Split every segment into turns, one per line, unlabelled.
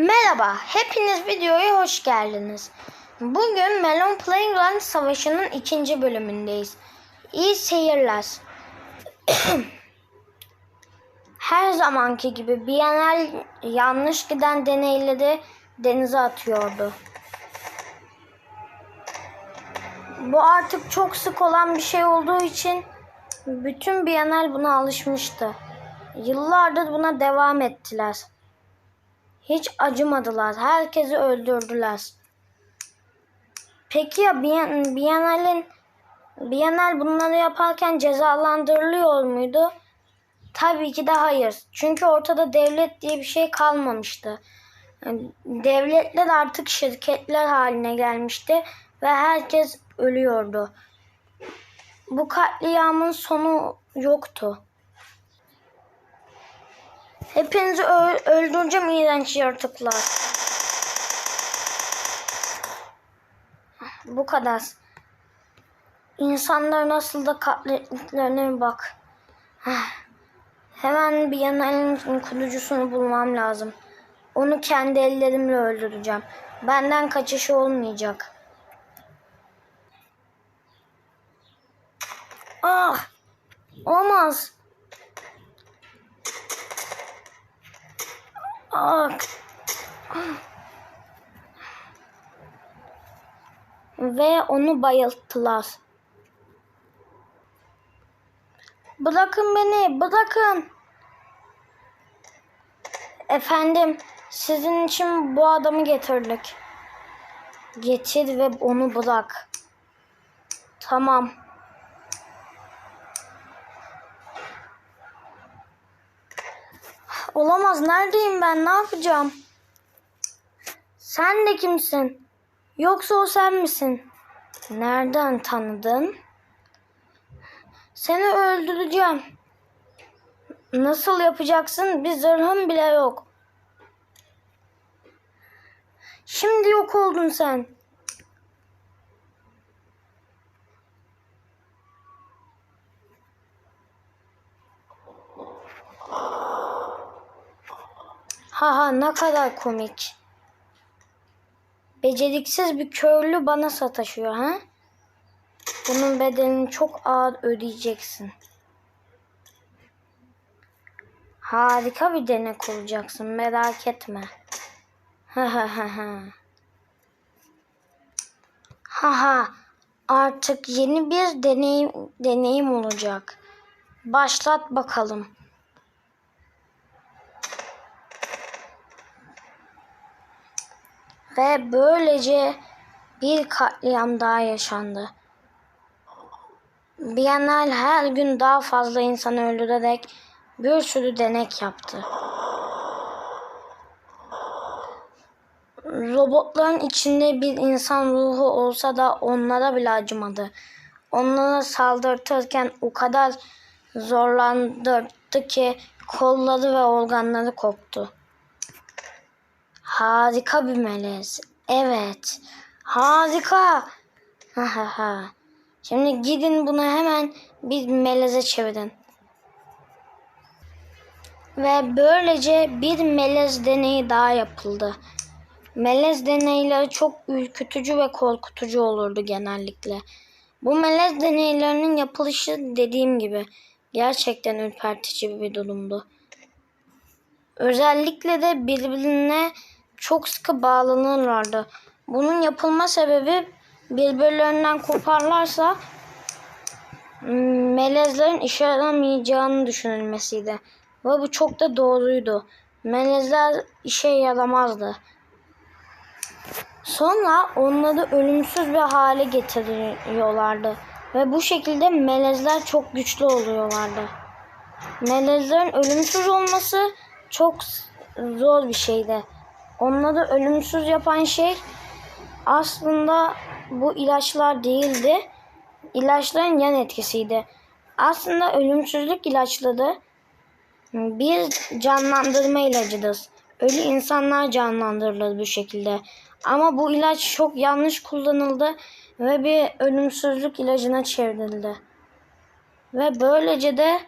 Merhaba, hepiniz videoya hoş geldiniz. Bugün Melon Playground Savaşı'nın ikinci bölümündeyiz. İyi seyirler. Her zamanki gibi Bienal yanlış giden deneyleri denize atıyordu. Bu artık çok sık olan bir şey olduğu için bütün Bienal buna alışmıştı. Yıllardır buna devam ettiler. Hiç acımadılar. Herkesi öldürdüler. Peki ya Bien- Biennale bunları yaparken cezalandırılıyor muydu? Tabii ki de hayır. Çünkü ortada devlet diye bir şey kalmamıştı. Devletler artık şirketler haline gelmişti ve herkes ölüyordu. Bu katliamın sonu yoktu. Hepinizi öldüreceğim iğrenç yaratıklar. Bu kadar. İnsanlar nasıl da katlettiklerine bak. Hemen bir yanalın kurucusunu bulmam lazım. Onu kendi ellerimle öldüreceğim. Benden kaçışı olmayacak. Ah! Olmaz. Ve onu bayılttılar. Bırakın beni, bırakın. Efendim, sizin için bu adamı getirdik. Getir ve onu bırak. Tamam. Olamaz. Neredeyim ben? Ne yapacağım? Sen de kimsin? Yoksa o sen misin? Nereden tanıdın? Seni öldüreceğim. Nasıl yapacaksın? Bir zırhın bile yok. Şimdi yok oldun sen. Haha ne kadar komik. Beceriksiz bir köylü bana sataşıyor ha? Bunun bedelini çok ağır ödeyeceksin. Harika bir denek olacaksın merak etme. Ha ha ha ha. Haha artık yeni bir deneyim deneyim olacak. Başlat bakalım. Ve böylece bir katliam daha yaşandı. Bienal her gün daha fazla insanı öldürerek bir sürü denek yaptı. Robotların içinde bir insan ruhu olsa da onlara bile acımadı. Onlara saldırtırken o kadar zorlandırdı ki kolları ve organları koptu. Harika bir melez. Evet. Harika. Ha. Şimdi gidin bunu hemen bir meleze çevirin. Ve böylece bir melez deneyi daha yapıldı. Melez deneyleri çok ürkütücü ve korkutucu olurdu genellikle. Bu melez deneylerinin yapılışı dediğim gibi gerçekten ürpertici bir durumdu. Özellikle de birbirine çok sıkı bağlanırlardı. Bunun yapılma sebebi birbirlerinden koparlarsa melezlerin işe yaramayacağını düşünülmesiydi. Ve bu çok da doğruydu. Melezler işe yaramazdı. Sonra onları ölümsüz bir hale getiriyorlardı. Ve bu şekilde melezler çok güçlü oluyorlardı. Melezlerin ölümsüz olması çok zor bir şeydi. Onları ölümsüz yapan şey aslında bu ilaçlar değildi. İlaçların yan etkisiydi. Aslında ölümsüzlük ilaçları bir canlandırma ilacıdır. Ölü insanlar canlandırılır bu şekilde. Ama bu ilaç çok yanlış kullanıldı ve bir ölümsüzlük ilacına çevrildi. Ve böylece de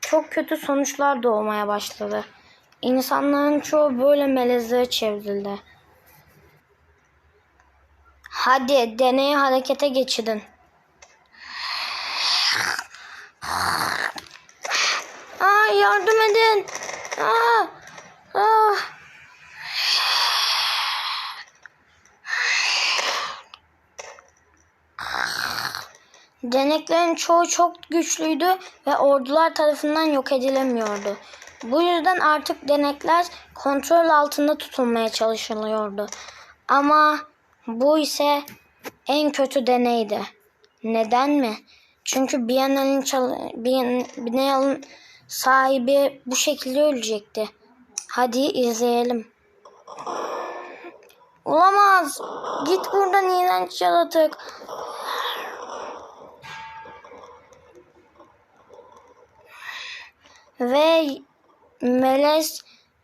çok kötü sonuçlar doğmaya başladı. İnsanların çoğu böyle melezlere çevrildi. Hadi deneyi harekete geçirin. Aa yardım edin. Aa, aa. Deneklerin çoğu çok güçlüydü ve ordular tarafından yok edilemiyordu. Bu yüzden artık denekler kontrol altında tutulmaya çalışılıyordu. Ama bu ise en kötü deneydi. Neden mi? Çünkü Biennale'nin çal- Bien- Biennale'nin sahibi bu şekilde ölecekti. Hadi izleyelim. Olamaz. Git buradan iğrenç yaratık. Ve Melez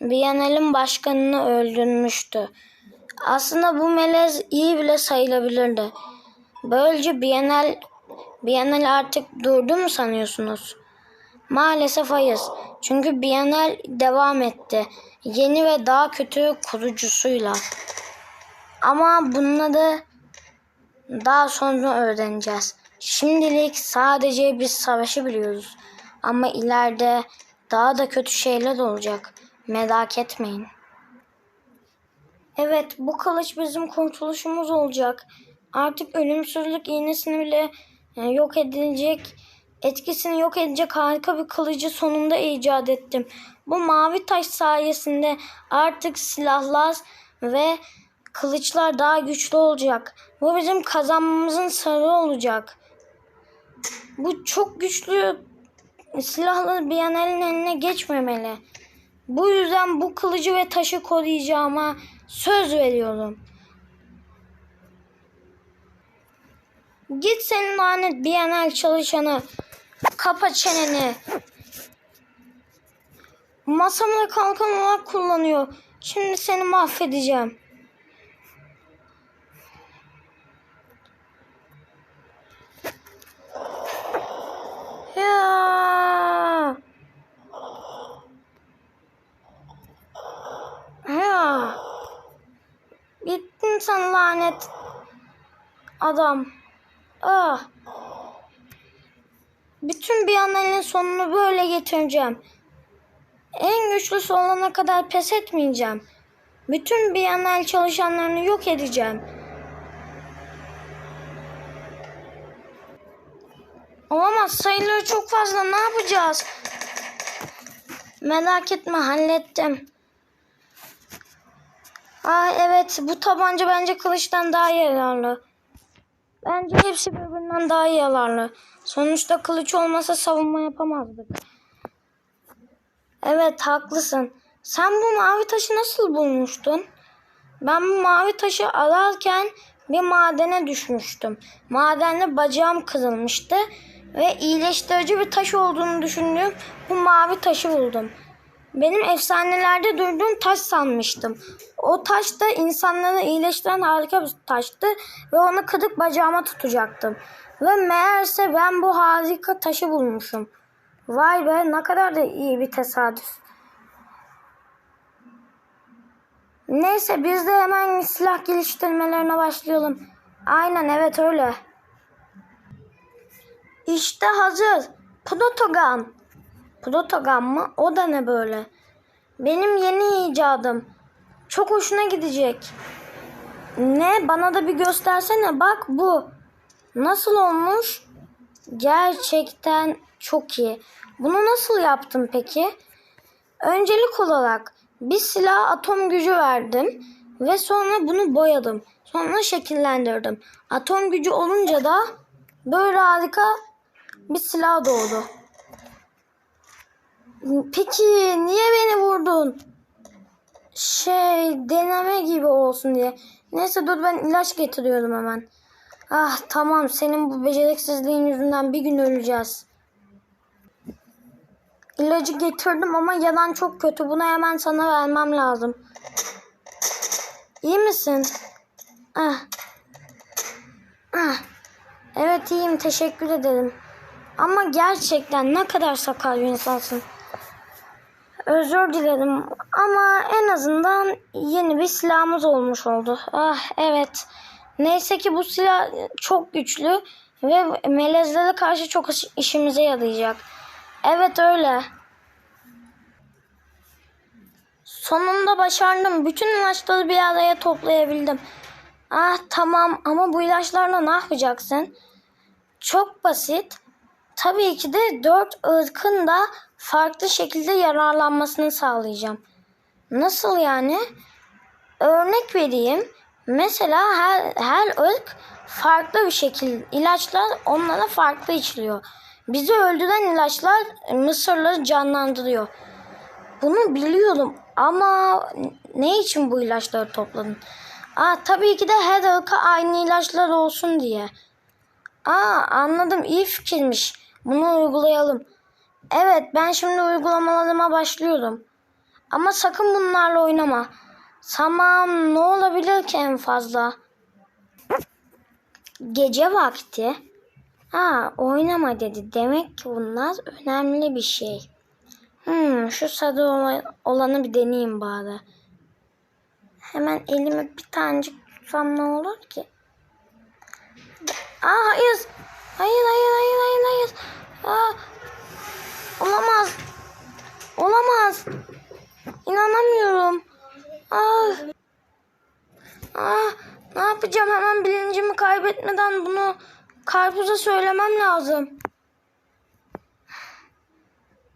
Biennale'in başkanını öldürmüştü. Aslında bu melez iyi bile sayılabilirdi. Böylece Biennale, Biennale artık durdu mu sanıyorsunuz? Maalesef hayır. Çünkü Biennale devam etti. Yeni ve daha kötü kurucusuyla. Ama bunları daha sonra öğreneceğiz. Şimdilik sadece biz savaşı biliyoruz. Ama ileride daha da kötü şeyler olacak. Merak etmeyin. Evet, bu kılıç bizim kurtuluşumuz olacak. Artık ölümsüzlük iğnesini bile e, yok edilecek, etkisini yok edecek harika bir kılıcı sonunda icat ettim. Bu mavi taş sayesinde artık silahlar ve kılıçlar daha güçlü olacak. Bu bizim kazanmamızın sırrı olacak. Bu çok güçlü silahlı bir elin eline geçmemeli. Bu yüzden bu kılıcı ve taşı koruyacağıma söz veriyorum. Git senin lanet Bienal çalışanı. Kapa çeneni. Masamda kalkan olarak kullanıyor. Şimdi seni mahvedeceğim. Ya. Ya. Bittin sen lanet adam. Ah. Bütün bir anelin sonunu böyle getireceğim. En güçlüsü olana kadar pes etmeyeceğim. Bütün bir anel çalışanlarını yok edeceğim. Olamaz sayıları çok fazla ne yapacağız? Merak etme hallettim. Aa evet bu tabanca bence kılıçtan daha yararlı. Bence hepsi birbirinden daha yararlı. Sonuçta kılıç olmasa savunma yapamazdık. Evet haklısın. Sen bu mavi taşı nasıl bulmuştun? Ben bu mavi taşı ararken bir madene düşmüştüm. Madende bacağım kırılmıştı ve iyileştirici bir taş olduğunu düşündüğüm bu mavi taşı buldum. Benim efsanelerde duyduğum taş sanmıştım. O taş da insanları iyileştiren harika bir taştı ve onu kırık bacağıma tutacaktım. Ve meğerse ben bu harika taşı bulmuşum. Vay be ne kadar da iyi bir tesadüf. Neyse biz de hemen silah geliştirmelerine başlayalım. Aynen evet öyle. İşte hazır. Protogan. Protogan mı? O da ne böyle? Benim yeni icadım. Çok hoşuna gidecek. Ne? Bana da bir göstersene. Bak bu. Nasıl olmuş? Gerçekten çok iyi. Bunu nasıl yaptın peki? Öncelik olarak bir silah atom gücü verdim ve sonra bunu boyadım. Sonra şekillendirdim. Atom gücü olunca da böyle harika bir silah doğdu. Peki niye beni vurdun? Şey deneme gibi olsun diye. Neyse dur ben ilaç getiriyorum hemen. Ah tamam senin bu beceriksizliğin yüzünden bir gün öleceğiz. İlacı getirdim ama yalan çok kötü. Bunu hemen sana vermem lazım. İyi misin? Ah. Ah. Evet iyiyim teşekkür ederim. Ama gerçekten ne kadar sakal bir insansın. Özür dilerim ama en azından yeni bir silahımız olmuş oldu. Ah evet. Neyse ki bu silah çok güçlü ve melezlere karşı çok iş- işimize yarayacak. Evet öyle. Sonunda başardım. Bütün ilaçları bir araya toplayabildim. Ah tamam ama bu ilaçlarla ne yapacaksın? Çok basit. Tabii ki de dört ırkın da farklı şekilde yararlanmasını sağlayacağım. Nasıl yani? Örnek vereyim. Mesela her, her ırk farklı bir şekilde ilaçlar onlara farklı içiliyor. Bizi öldüren ilaçlar Mısırları canlandırıyor. Bunu biliyorum ama ne için bu ilaçları topladın? Aa, tabii ki de her ırka aynı ilaçlar olsun diye. Aa anladım iyi fikirmiş. Bunu uygulayalım. Evet ben şimdi uygulamalarıma başlıyorum. Ama sakın bunlarla oynama. Tamam ne olabilir ki en fazla? Gece vakti. Ha oynama dedi. Demek ki bunlar önemli bir şey. Hmm, şu sarı ola- olanı bir deneyeyim bari. Hemen elime bir tanecik tutsam ne olur ki? Aa hayır hayır hayır hayır. Aa, olamaz. Olamaz. İnanamıyorum. Ah. Ah, ne yapacağım hemen bilincimi kaybetmeden bunu karpuza söylemem lazım.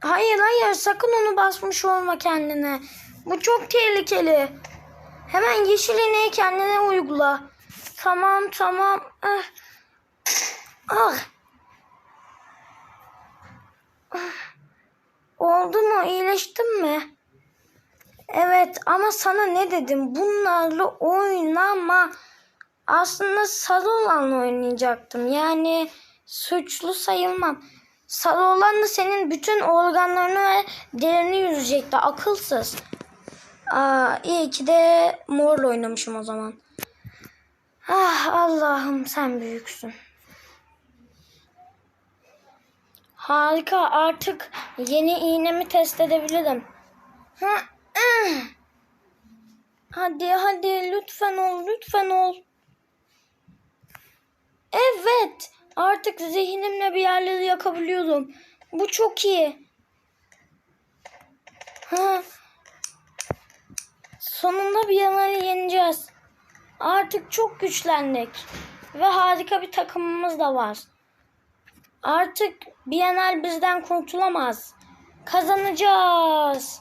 Hayır hayır sakın onu basmış olma kendine. Bu çok tehlikeli. Hemen yeşil iğneyi kendine uygula. Tamam tamam. Ah. Ah. Ah. Oldu mu? İyileştin mi? Evet ama sana ne dedim? Bunlarla oynama. Aslında sarı olanla oynayacaktım. Yani suçlu sayılmam. Sarı da senin bütün organlarını ve derini yüzecekti. Akılsız. Aa, iyi ki de morla oynamışım o zaman. Ah Allah'ım sen büyüksün. Harika artık yeni iğnemi test edebilirim. Hadi hadi lütfen ol lütfen ol. Evet artık zihnimle bir yerleri yakabiliyorum. Bu çok iyi. Ha. Sonunda bir yanarı yeneceğiz. Artık çok güçlendik. Ve harika bir takımımız da var. Artık Bienal bizden kurtulamaz. Kazanacağız.